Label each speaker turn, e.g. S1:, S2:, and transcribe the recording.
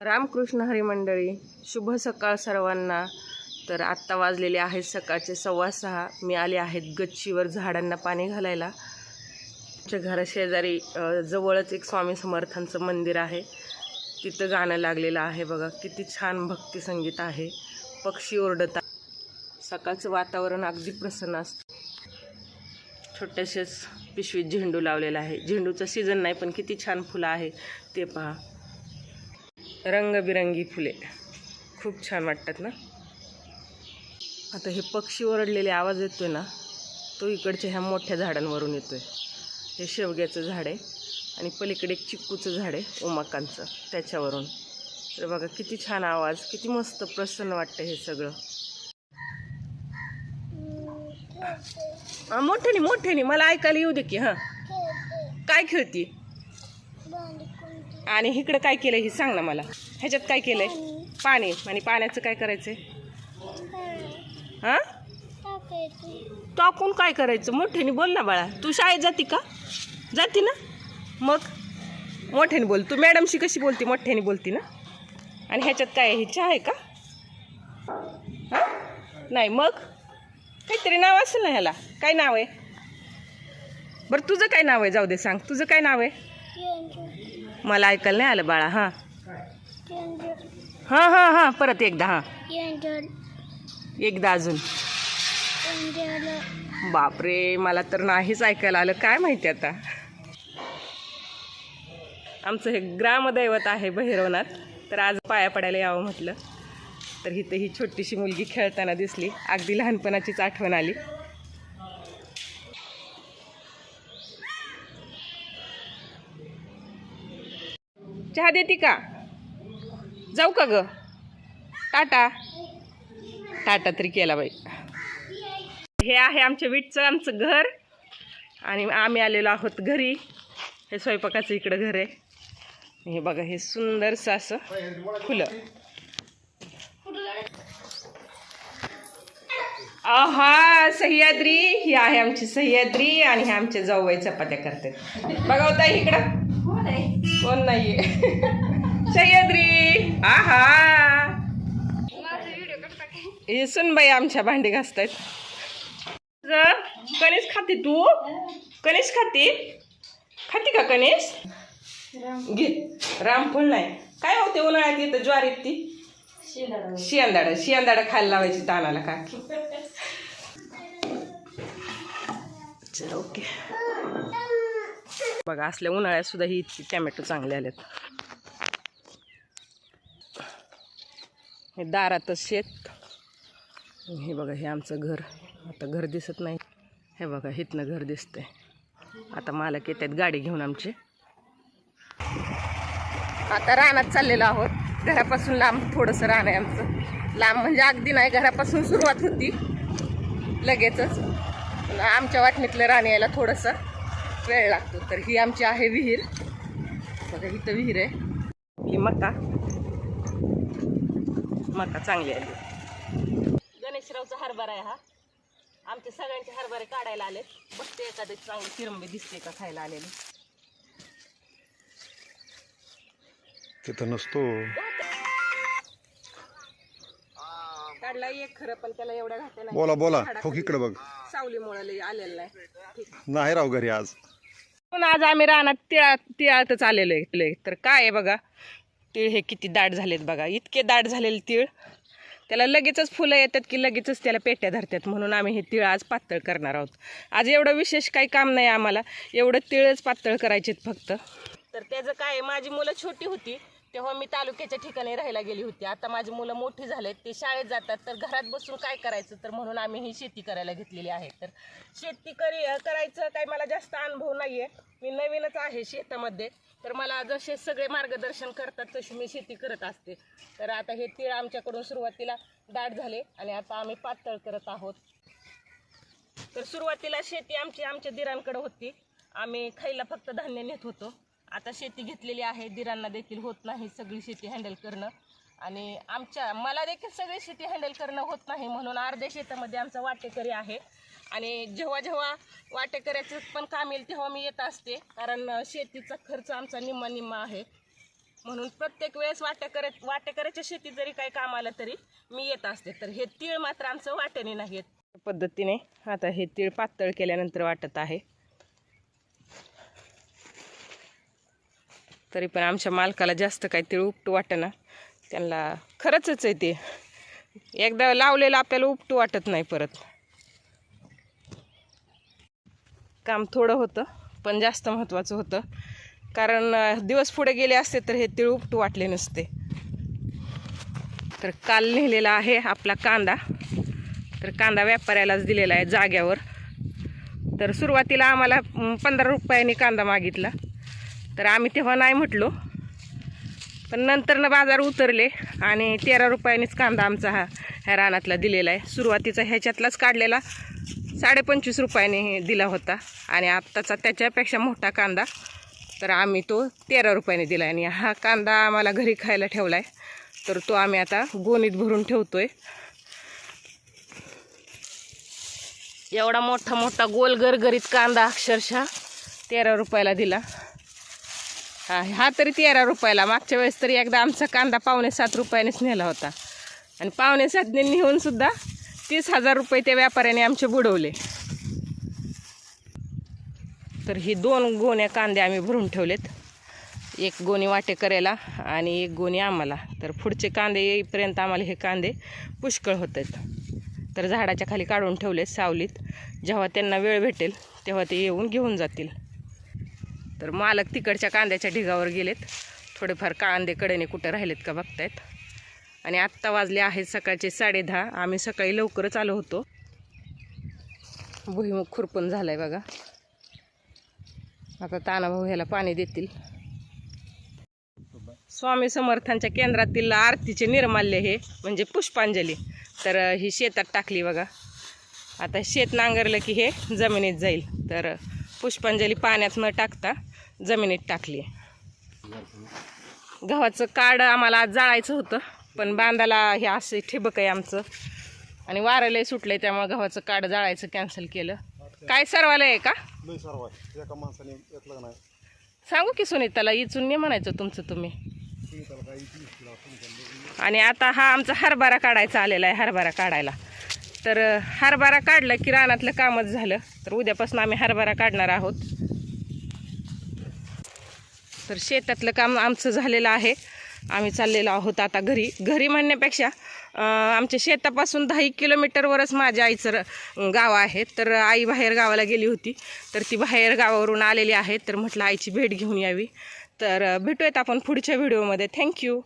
S1: रामकृष्ण हरी मंडळी शुभ सकाळ सर्वांना. तर आत्ता वाजलेले आहेत सकाळचे सव्वा सहा. मी आले आहेत गच्चीवर झाडांना पाणी घालायला. आमच्या घराशेजारी जवळच एक स्वामी समर्थांचं मंदिर आहे. तिथं गाणं लागलेलं आहे बघा. किती छान भक्तिसंगीत आहे. पक्षी ओरडतात. सकाळचं वातावरण अगदी प्रसन्न असतं. छोट्याशाच पिशवीत झेंडू लावलेला आहे. झेंडूचं सीझन नाही पण किती छान फुलं आहे ते पहा. रंगबिरंगी फुले. खूप छान वाटतात ना? आता हे पक्षी ओरडलेले आवाज येतोय ना तो इकडच्या ह्या मोठ्या झाडांवरून येतोय. हे शेवग्याचं झाड आहे आणि पलीकडे एक चिक्कूचं झाड आहे उमाकांचं त्याच्यावरून. तर बघा किती छान आवाज किती मस्त प्रसन्न वाटतं हे सगळं. हां मोठ्याने मोठ्याने मला ऐकायला येऊ दे की हां. काय खेळती? आणि इकडं काय केलं हे सांग ना मला. ह्याच्यात काय केलंय? पाणी. आणि पाण्याचं काय करायचंय? हा? टाकून काय करायचं? मोठ्याने बोल ना बाळा. तू शाळेत जाती का? जाती ना? मग? मोठ्याने बोल. तू मॅडमशी कशी बोलती? मोठ्याने बोलती ना? आणि ह्याच्यात काय आहे? चहा आहे का? हा? नाही. मग? काहीतरी नाव असेल ना ह्याला. काय नाव आहे? बरं तुझं काय नाव आहे? जाऊ दे सांग. तुझं काय नाव आहे? मला ऐकायला नाही आलं बाळा हां. हां हां हां परत एकदा हां. एकदा अजून. बापरे मला तर नाहीच ऐकायला आलं. काय माहिती आता? आमचं हे ग्रामदैवत आहे बहिरवनाथ तर आज पाया पडायला यावं म्हटलं. तर इथं ही छोटीशी मुलगी खेळताना दिसली. अगदी लहानपणाचीच आठवण आली. चहा देते का? जाऊ का ग? टाटा. टाटा तरी केला बाई. हे आहे आमच्या विटचं आमचं घर. आणि आम्ही आलेलो आहोत घरी. हे स्वयंपाकाचं इकडं घर आहे. हे बघा हे सुंदरसं असं फुलं. आहा सह्याद्री. ही आहे आमची सह्याद्री आणि हे आमचे जाऊबाई चपात्या करतात. बघा होता इकडं. कोण नाहीये? सह्याद्री! आहा! हे सुनबाई आमच्या भांडी घासतायत. ज- कणीस खाते तू? कणीस खाते? खाते का कणीस? घे. रामफळ नाही. काय होते उन्हाळ्यात येतं ज्वारीत ती? शियांदाड शियांदाड खायला लावायची तानाला का चल ओके. बघा असल्या उन्हाळ्यात सुद्धा ही इतकी टॅमॅटो चांगले आलेत. हे दारातच शेत. हे बघा हे आमचं घर. आता घर दिसत नाही. हे बघा इथनं घर दिसतंय. आता मालक येतात गाडी घेऊन आमची. आता रानात चाललेलो आहोत. घरापासून लांब थोडंसं रान आहे आमचं. लांब म्हणजे अगदी नाही घरापासून सुरुवात होती. लगेचच. आमच्या वाटणीतलं रान यायला थोडंसं. वेळ लागतो. तर ही आमची आहे विहीर. बघा इथं विहीर आहे. ही मका. मका चांगली आली. गणेशरावचा हरभरा आहे हा. आमचे सगळ्यांचे हरभरे काढायला आले बघते एखादे चांगली चिरंबी दिसते का खायला आलेले.
S2: तिथं नसतो.
S1: एक खरं पण त्याला एवढ्या घाट्या नाही
S2: बोला बोला. हो इकडे बघ.
S1: सावलीमुळे आलेलं नाही. ठीक.
S2: नाही राव घरी आज.
S1: पण आज आम्ही रानात तिळा तिळातच आलेलो आहे तर काय आहे बघा तीळ हे किती दाट झालेत बघा. इतके दाट झालेले तीळ. त्याला लगेचच फुलं येतात की लगेचच त्याला पेट्या धरतात. म्हणून आम्ही हे तिळ आज पातळ करणार आहोत. आज एवढं विशेष काही काम नाही आम्हाला. एवढं तिळच पातळ करायचेत फक्त. तर त्याचं काय आहे, माझी मुलं छोटी होती. तेव्हा मी तालुक्याच्या ठिकाणी राहायला गेली होती. आता माझी मुलं मोठी झालेत ते शाळेत जातात. तर घरात बसून काय करायचं? तर म्हणून आम्ही ही शेती करायला घेतलेली आहे. तर शेती करी करायचं काही मला जास्त अनुभव नाही आहे मी नवीनच आहे शेतामध्ये. तर मला जसे सगळे मार्गदर्शन करतात तशी मी शेती करत असते. तर आता हे तीळ आमच्याकडून सुरुवातीला दाट झाले आणि आता आम्ही पातळ करत आहोत. तर सुरुवातीला शेती आमची आमच्या दिरांकडे होती. आम्ही खायला फक्त धान्य नेत होतो. आता शेती घेतलेली आहे दिरांना देखील होत नाही सगळी शेती हँडल करणं. आणि आमच्या मला देखील सगळी शेती हँडल करणं होत नाही म्हणून अर्ध्या शेतामध्ये आमचा वाटेकरी आहे. आणि जेव्हा जेव्हा वाटेकऱ्याचं पण काम येईल तेव्हा मी येत असते कारण शेतीचा खर्च आमचा निम्मा निम्मा आहे. म्हणून प्रत्येक वेळेस वाटेकऱ्या वाटेकऱ्याच्या शेतीत जरी काही काम आलं तरी मी येत असते. तर हे तीळ मात्र आमचं वाटेने नाही येत. पद्धतीने आता हे तीळ पातळ केल्यानंतर वाटत आहे. तरी पण आमच्या मालकाला जास्त काही ते उपटू वाटेना. त्यांना खरंच आहे ते. एकदा लावलेलं आपल्याला उपटू वाटत नाही परत. काम थोडं होतं पण जास्त महत्त्वाचं होतं. कारण दिवस पुढे गेले असते तर हे तीळ उपटू वाटले नसते. तर काल लिहिलेला आहे आपला कांदा. तर कांदा व्यापाऱ्यालाच दिलेला आहे जाग्यावर. तर सुरुवातीला आम्हाला पंधरा रुपयांनी कांदा मागितला. तर आम्ही तेव्हा नाही म्हटलो. पण नंतरनं बाजार उतरले आणि तेरा रुपयानेच कांदा आमचा हा ह्या रानातला दिलेला आहे. सुरुवातीचा ह्याच्यातलाच काढलेला. साडेपंचवीस रुपयाने दिला होता. आणि आत्ताचा त्याच्यापेक्षा मोठा कांदा. तर आम्ही तो तेरा रुपयाने दिला आणि हा कांदा आम्हाला घरी खायला ठेवला आहे तर तो आम्ही आता गोणीत भरून ठेवतो आहे एवढा मोठा मोठा गोल गरगरीत कांदा अक्षरशः तेरा रुपयाला दिला. हा हा तरी तेरा रुपयाला. मागच्या वेळेस तरी एकदा आमचा कांदा पावणे सात रुपयानेच नेला होता. आणि पावणे सातने नेऊन सुद्धा तीस हजार रुपये त्या व्यापाऱ्याने आमचे बुडवले. तर ही दोन गोण्या कांदे आम्ही भरून ठेवलेत. एक गोणी वाटे करायला आणि एक गोणी आम्हाला. तर पुढचे कांदे येईपर्यंत आम्हाला हे कांदे पुष्कळ होत आहेत तर झाडाच्या खाली काढून ठेवलेत सावलीत. जेव्हा त्यांना वेळ भेटेल तेव्हा ते येऊन घेऊन जातील. तर मालक तिकडच्या कांद्याच्या ढिगावर गेलेत. थोडेफार कांदे कडेने कुठं राहिलेत का बघतायत. आणि आत्ता वाजले आहेत सकाळचे साडेदहा. आम्ही सकाळी लवकरच आलो होतो. भुईमुख खुरपण झालाय बघा. आता तानाभाऊ ह्याला पाणी देतील. स्वामी समर्थांच्या केंद्रातील आरतीचे निर्माल्य हे म्हणजे पुष्पांजली. तर ही शेतात टाकली बघा. आता शेत नांगरलं की हे जमिनीत जाईल. तर पुष्पांजली पाण्यात न टाकता जमिनीत टाकली. गव्हाचं काड आम्हाला आज जाळायचं होतं पण बांधाला हे असे ठिबक आहे आमचं. आणि वारं लय सुटलंय त्यामुळे गव्हाचं काड जाळायचं कॅन्सल केलं. काय सर्वाला आहे का?
S2: आहे
S1: सांगू की सुनीताला इचून नाही म्हणायचं तुमचं तुम्ही. आणि आता हा आमचा हरभरा काढायचा आलेला आहे हरभरा काढायला. तर हरभरा काढलं की रानातलं कामच झालं. तर उद्यापासून आम्ही हरभरा काढणार आहोत. तर शेतातलं काम आमचं झालेलं आहे. आम्ही चाललेलो आहोत आता घरी. घरी म्हणण्यापेक्षा आमच्या शेतापासून दहा किलोमीटरवरच माझ्या आईचं गाव आहे. तर आई बाहेर गावाला गेली होती. तर ती बाहेर गावावरून आलेली आहे. तर म्हटलं आईची भेट घेऊन यावी. तर भेटूयात आपण पुढच्या व्हिडिओमध्ये. थँक्यू